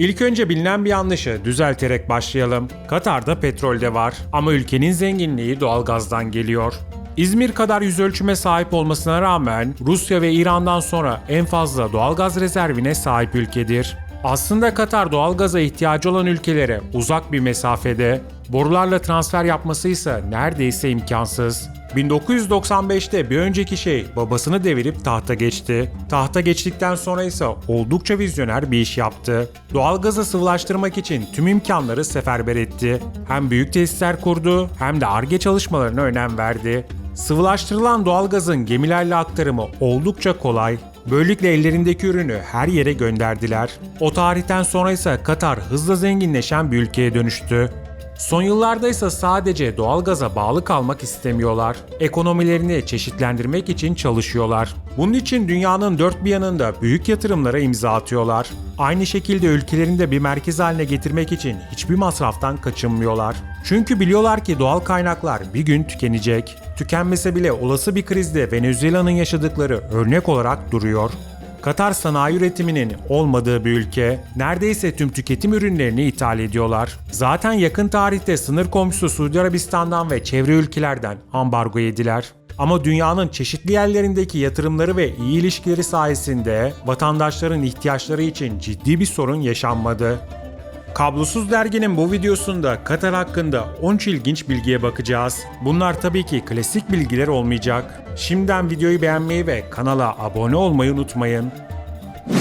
İlk önce bilinen bir yanlışı düzelterek başlayalım. Katar'da petrol de var ama ülkenin zenginliği doğalgazdan geliyor. İzmir kadar yüz ölçüme sahip olmasına rağmen Rusya ve İran'dan sonra en fazla doğalgaz rezervine sahip ülkedir. Aslında Katar doğalgaza ihtiyacı olan ülkelere uzak bir mesafede, borularla transfer yapması ise neredeyse imkansız. 1995'te bir önceki şey babasını devirip tahta geçti. Tahta geçtikten sonra ise oldukça vizyoner bir iş yaptı. Doğalgazı sıvılaştırmak için tüm imkanları seferber etti. Hem büyük tesisler kurdu hem de ARGE çalışmalarına önem verdi. Sıvılaştırılan doğalgazın gemilerle aktarımı oldukça kolay. Böylelikle ellerindeki ürünü her yere gönderdiler. O tarihten sonra ise Katar hızla zenginleşen bir ülkeye dönüştü. Son yıllarda ise sadece doğalgaza bağlı kalmak istemiyorlar. Ekonomilerini çeşitlendirmek için çalışıyorlar. Bunun için dünyanın dört bir yanında büyük yatırımlara imza atıyorlar. Aynı şekilde ülkelerinde bir merkez haline getirmek için hiçbir masraftan kaçınmıyorlar. Çünkü biliyorlar ki doğal kaynaklar bir gün tükenecek. Tükenmese bile olası bir krizde Venezuela'nın yaşadıkları örnek olarak duruyor. Katar sanayi üretiminin olmadığı bir ülke, neredeyse tüm tüketim ürünlerini ithal ediyorlar. Zaten yakın tarihte sınır komşusu Suudi Arabistan'dan ve çevre ülkelerden ambargo yediler. Ama dünyanın çeşitli yerlerindeki yatırımları ve iyi ilişkileri sayesinde vatandaşların ihtiyaçları için ciddi bir sorun yaşanmadı. Kablosuz Dergi'nin bu videosunda Katar hakkında 13 ilginç bilgiye bakacağız. Bunlar tabii ki klasik bilgiler olmayacak. Şimdiden videoyu beğenmeyi ve kanala abone olmayı unutmayın.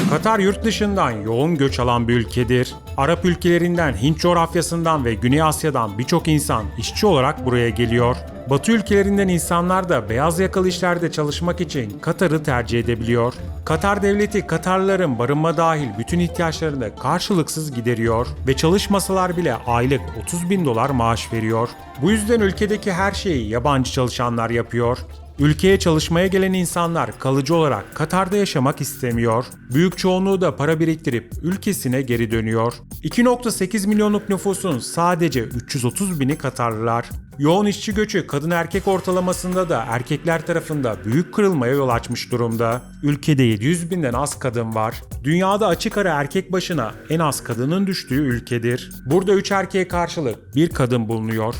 Katar yurt dışından yoğun göç alan bir ülkedir. Arap ülkelerinden, Hint coğrafyasından ve Güney Asya'dan birçok insan işçi olarak buraya geliyor. Batı ülkelerinden insanlar da beyaz yakalı işlerde çalışmak için Katar'ı tercih edebiliyor. Katar devleti Katarlıların barınma dahil bütün ihtiyaçlarını karşılıksız gideriyor ve çalışmasalar bile aylık 30 bin dolar maaş veriyor. Bu yüzden ülkedeki her şeyi yabancı çalışanlar yapıyor. Ülkeye çalışmaya gelen insanlar kalıcı olarak Katar'da yaşamak istemiyor. Büyük çoğunluğu da para biriktirip ülkesine geri dönüyor. 2.8 milyonluk nüfusun sadece 330 bini Katarlılar. Yoğun işçi göçü kadın erkek ortalamasında da erkekler tarafında büyük kırılmaya yol açmış durumda. Ülkede 700 binden az kadın var. Dünyada açık ara erkek başına en az kadının düştüğü ülkedir. Burada 3 erkeğe karşılık bir kadın bulunuyor.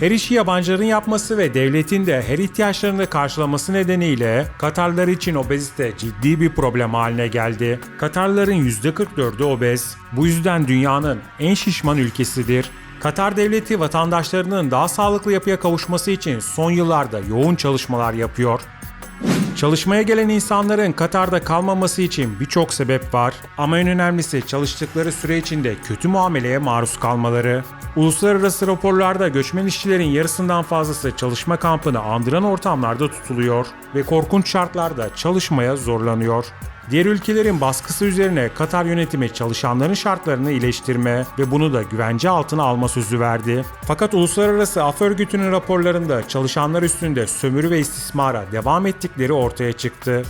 Her işi yabancıların yapması ve devletin de her ihtiyaçlarını karşılaması nedeniyle Katarlar için obezite ciddi bir problem haline geldi. Katarların %44'ü obez. Bu yüzden dünyanın en şişman ülkesidir. Katar devleti vatandaşlarının daha sağlıklı yapıya kavuşması için son yıllarda yoğun çalışmalar yapıyor. Çalışmaya gelen insanların Katar'da kalmaması için birçok sebep var ama en önemlisi çalıştıkları süre içinde kötü muameleye maruz kalmaları. Uluslararası raporlarda göçmen işçilerin yarısından fazlası çalışma kampını andıran ortamlarda tutuluyor ve korkunç şartlarda çalışmaya zorlanıyor. Diğer ülkelerin baskısı üzerine Katar yönetimi çalışanların şartlarını iyileştirme ve bunu da güvence altına alma sözü verdi. Fakat Uluslararası Af Örgütü'nün raporlarında çalışanlar üstünde sömürü ve istismara devam ettikleri ortaya çıktı.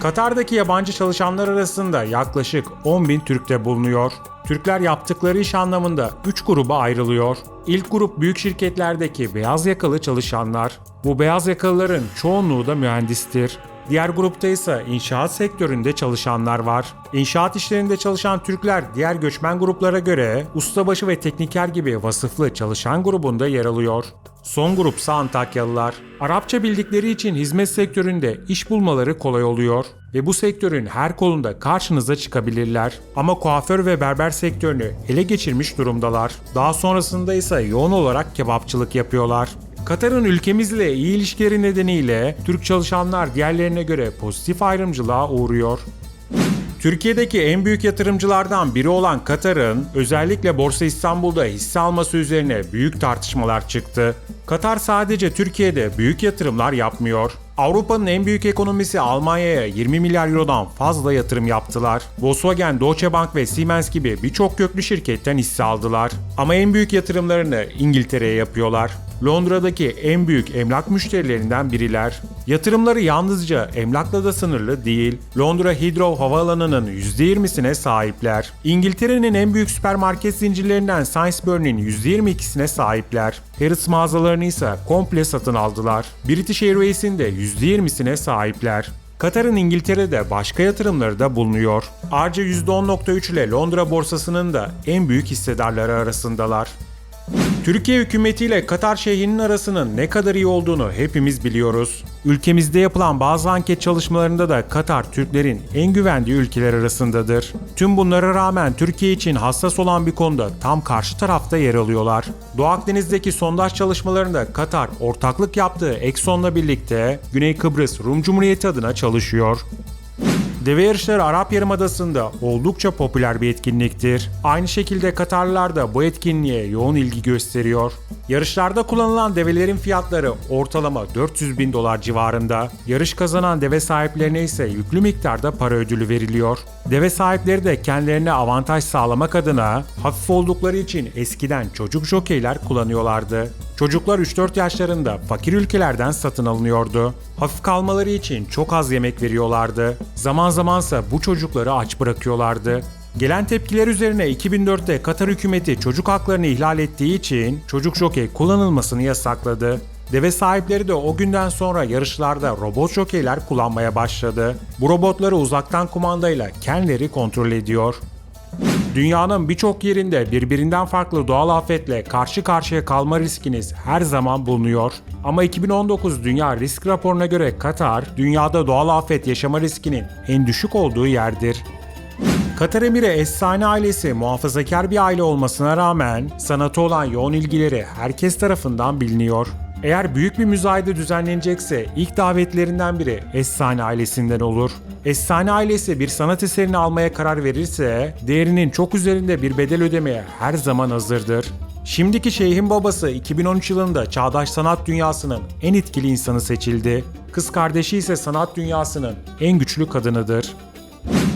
Katar'daki yabancı çalışanlar arasında yaklaşık 10 bin Türk de bulunuyor. Türkler yaptıkları iş anlamında 3 gruba ayrılıyor. İlk grup büyük şirketlerdeki beyaz yakalı çalışanlar. Bu beyaz yakalıların çoğunluğu da mühendistir. Diğer grupta ise inşaat sektöründe çalışanlar var. İnşaat işlerinde çalışan Türkler diğer göçmen gruplara göre ustabaşı ve tekniker gibi vasıflı çalışan grubunda yer alıyor. Son grupsa Antakyalılar. Arapça bildikleri için hizmet sektöründe iş bulmaları kolay oluyor ve bu sektörün her kolunda karşınıza çıkabilirler. Ama kuaför ve berber sektörünü ele geçirmiş durumdalar. Daha sonrasında ise yoğun olarak kebapçılık yapıyorlar. Katar'ın ülkemizle iyi ilişkileri nedeniyle Türk çalışanlar diğerlerine göre pozitif ayrımcılığa uğruyor. Türkiye'deki en büyük yatırımcılardan biri olan Katar'ın özellikle Borsa İstanbul'da hisse alması üzerine büyük tartışmalar çıktı. Katar sadece Türkiye'de büyük yatırımlar yapmıyor. Avrupa'nın en büyük ekonomisi Almanya'ya 20 milyar eurodan fazla yatırım yaptılar. Volkswagen, Deutsche Bank ve Siemens gibi birçok köklü şirketten hisse aldılar. Ama en büyük yatırımlarını İngiltere'ye yapıyorlar. Londra'daki en büyük emlak müşterilerinden biriler. Yatırımları yalnızca emlakla da sınırlı değil. Londra Heathrow Havaalanı'nın %20'sine sahipler. İngiltere'nin en büyük süpermarket zincirlerinden Sainsbury'nin %22'sine sahipler. Harrods mağazalarını ise komple satın aldılar. British Airways'in de %20'sine sahipler. Katar'ın İngiltere'de başka yatırımları da bulunuyor. Ayrıca %10.3 ile Londra borsasının da en büyük hissedarları arasındalar. Türkiye hükümetiyle Katar Şeyhi'nin arasının ne kadar iyi olduğunu hepimiz biliyoruz. Ülkemizde yapılan bazı anket çalışmalarında da Katar Türklerin en güvendiği ülkeler arasındadır. Tüm bunlara rağmen Türkiye için hassas olan bir konuda tam karşı tarafta yer alıyorlar. Doğu Akdeniz'deki sondaj çalışmalarında Katar ortaklık yaptığı Exxon'la birlikte Güney Kıbrıs Rum Cumhuriyeti adına çalışıyor. Deve yarışları Arap Yarımadası'nda oldukça popüler bir etkinliktir. Aynı şekilde Katarlılar da bu etkinliğe yoğun ilgi gösteriyor. Yarışlarda kullanılan develerin fiyatları ortalama 400 bin dolar civarında. Yarış kazanan deve sahiplerine ise yüklü miktarda para ödülü veriliyor. Deve sahipleri de kendilerine avantaj sağlamak adına hafif oldukları için eskiden çocuk jokeyler kullanıyorlardı. Çocuklar 3-4 yaşlarında fakir ülkelerden satın alınıyordu. Hafif kalmaları için çok az yemek veriyorlardı. Zaman zamansa bu çocukları aç bırakıyorlardı. Gelen tepkiler üzerine 2004'te Katar hükümeti çocuk haklarını ihlal ettiği için çocuk jokey kullanılmasını yasakladı. Deve sahipleri de o günden sonra yarışlarda robot jokeyler kullanmaya başladı. Bu robotları uzaktan kumandayla kendileri kontrol ediyor. Dünyanın birçok yerinde birbirinden farklı doğal afetle karşı karşıya kalma riskiniz her zaman bulunuyor. Ama 2019 Dünya Risk Raporu'na göre Katar, dünyada doğal afet yaşama riskinin en düşük olduğu yerdir. Katar Emiri Essani ailesi muhafazakar bir aile olmasına rağmen sanata olan yoğun ilgileri herkes tarafından biliniyor. Eğer büyük bir müzayede düzenlenecekse ilk davetlerinden biri Essani ailesinden olur. Essani ailesi bir sanat eserini almaya karar verirse değerinin çok üzerinde bir bedel ödemeye her zaman hazırdır. Şimdiki şeyhin babası 2013 yılında çağdaş sanat dünyasının en etkili insanı seçildi. Kız kardeşi ise sanat dünyasının en güçlü kadınıdır.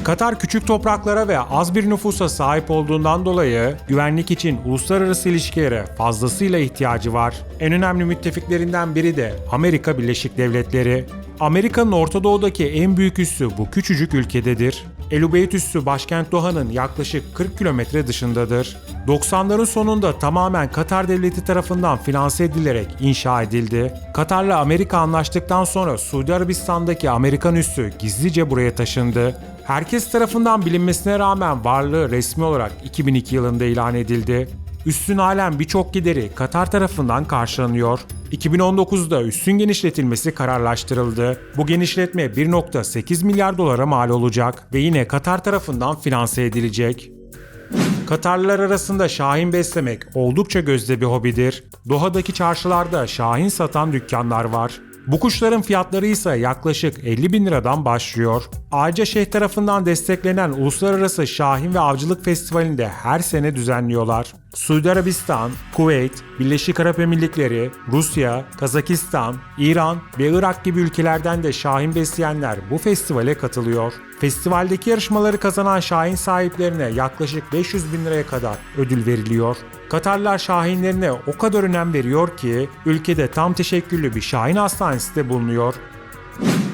Katar küçük topraklara ve az bir nüfusa sahip olduğundan dolayı güvenlik için uluslararası ilişkilere fazlasıyla ihtiyacı var. En önemli müttefiklerinden biri de Amerika Birleşik Devletleri. Amerika'nın Orta Doğu'daki en büyük üssü bu küçücük ülkededir. Elubeyt üssü başkent Doha'nın yaklaşık 40 kilometre dışındadır. 90'ların sonunda tamamen Katar devleti tarafından finanse edilerek inşa edildi. Katar'la Amerika anlaştıktan sonra Suudi Arabistan'daki Amerikan üssü gizlice buraya taşındı. Herkes tarafından bilinmesine rağmen varlığı resmi olarak 2002 yılında ilan edildi. Üssün halen birçok gideri Katar tarafından karşılanıyor. 2019'da üssün genişletilmesi kararlaştırıldı. Bu genişletme 1.8 milyar dolara mal olacak ve yine Katar tarafından finanse edilecek. Katarlılar arasında şahin beslemek oldukça gözde bir hobidir. Doha'daki çarşılarda şahin satan dükkanlar var. Bu kuşların fiyatları ise yaklaşık 50 bin liradan başlıyor. Ayrıca Şeyh tarafından desteklenen Uluslararası Şahin ve Avcılık Festivali'nde her sene düzenliyorlar. Suudi Arabistan, Kuveyt, Birleşik Arap Emirlikleri, Rusya, Kazakistan, İran ve Irak gibi ülkelerden de şahin besleyenler bu festivale katılıyor. Festivaldeki yarışmaları kazanan şahin sahiplerine yaklaşık 500 bin liraya kadar ödül veriliyor. Katarlar şahinlerine o kadar önem veriyor ki ülkede tam teşekküllü bir şahin hastanesi de bulunuyor.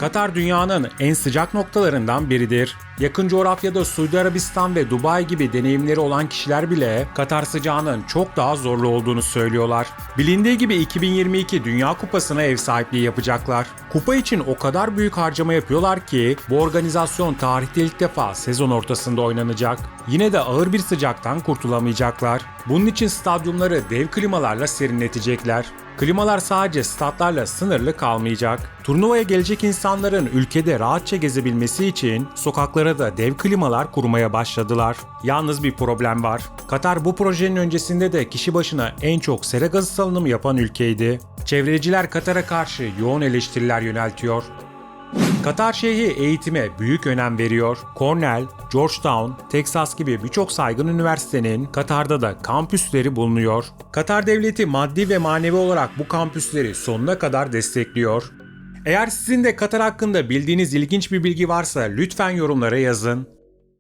Katar dünyanın en sıcak noktalarından biridir. Yakın coğrafyada Suudi Arabistan ve Dubai gibi deneyimleri olan kişiler bile Katar sıcağının çok daha zorlu olduğunu söylüyorlar. Bilindiği gibi 2022 Dünya Kupası'na ev sahipliği yapacaklar. Kupa için o kadar büyük harcama yapıyorlar ki bu organizasyon tarihte ilk defa sezon ortasında oynanacak. Yine de ağır bir sıcaktan kurtulamayacaklar. Bunun için stadyumları dev klimalarla serinletecekler. Klimalar sadece statlarla sınırlı kalmayacak. Turnuvaya gelecek insanların ülkede rahatça gezebilmesi için sokaklara da dev klimalar kurmaya başladılar. Yalnız bir problem var. Katar bu projenin öncesinde de kişi başına en çok sera gazı salınımı yapan ülkeydi. Çevreciler Katar'a karşı yoğun eleştiriler yöneltiyor. Katar Şeyhi eğitime büyük önem veriyor. Cornell, Georgetown, Texas gibi birçok saygın üniversitenin Katar'da da kampüsleri bulunuyor. Katar devleti maddi ve manevi olarak bu kampüsleri sonuna kadar destekliyor. Eğer sizin de Katar hakkında bildiğiniz ilginç bir bilgi varsa lütfen yorumlara yazın.